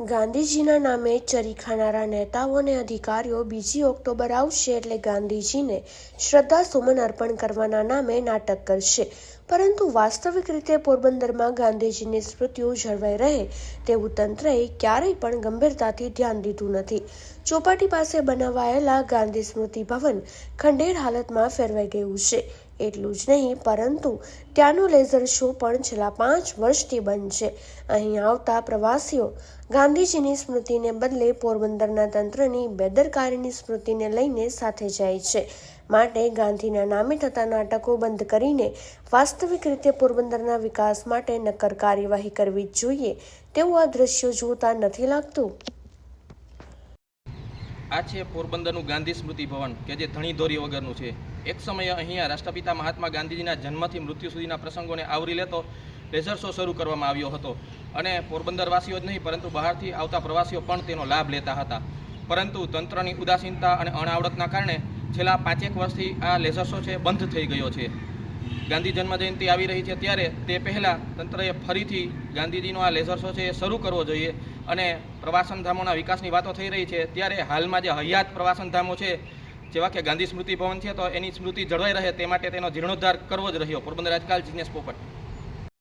ગાંધીજીના નામે ચરી ખાનારા નેતાઓ અને અધિકારીઓ બીજી ઓક્ટોબર આવશે એટલે ગાંધીજીને શ્રદ્ધાસુમન અર્પણ કરવાના નામે નાટક કરશે. પરંતુ વાસ્તવિક રીતે પોરબંદરમાં ગાંધીજીની સ્મૃતિઓ જળવાઈ રહે તેવું તંત્રએ ક્યારેય પણ ગંભીરતાથી ધ્યાન દીધું નથી. ચોપાટી પાસે બનાવાયેલા ગાંધી સ્મૃતિ ભવન ખંડેર હાલતમાં ફેરવાઈ ગયું છે. એટલું જ નહીં, પરંતુ ત્યાંનો લેઝર શો પણ છેલ્લા પાંચ વર્ષથી બંધ છે. અહીં આવતા પ્રવાસીઓ ગાંધીજીની સ્મૃતિને બદલે પોરબંદરના તંત્રની બેદરકારીની સ્મૃતિને લઈને સાથે જાય છે. માટે ગાંધીના નામે થતા નાટકો બંધ કરીને વાસ્તવિક રીતે પોરબંદરના વિકાસ માટે નક્કર કાર્યવાહી કરવી જોઈએ. તેવું આ દ્રશ્યો જોતા નથી લાગતું. આ છે પોરબંદરનું ગાંધી સ્મૃતિ ભવન, કે જે ધણી ધોરી વગરનું છે. એક સમયે અહીંયા રાષ્ટ્રપિતા મહાત્મા ગાંધીજીના જન્મથી મૃત્યુ સુધીના પ્રસંગોને આવરી લેતો લેઝર શો શરૂ કરવામાં આવ્યો હતો. અને પોરબંદરવાસીઓ જ નહીં, પરંતુ બહારથી આવતા પ્રવાસીઓ પણ તેનો લાભ લેતા હતા. પરંતુ તંત્રની ઉદાસીનતા અને અણાવડતના કારણે છેલ્લા પાંચેક વર્ષથી આ લેઝર શો છે બંધ થઈ ગયો છે. ગાંધી જન્મજયંતિ આવી રહી છે ત્યારે તે પહેલાં તંત્રએ ફરીથી ગાંધીજીનો આ લેઝર શો છે એ શરૂ કરવો જોઈએ. અને પ્રવાસન ધામોના વિકાસની વાતો થઈ રહી છે. ત્યારે હાલમાં જે હયાત પ્રવાસન ધામો છે જેવા કે ગાંધી સ્મૃતિ ભવન છે, તો એની સ્મૃતિ જળવાઈ રહે તે માટે તેનો જીર્ણોદ્ધાર કરવો જ રહ્યો. પોરબંદર આજકાલ જિજ્ઞેશ પોપટ.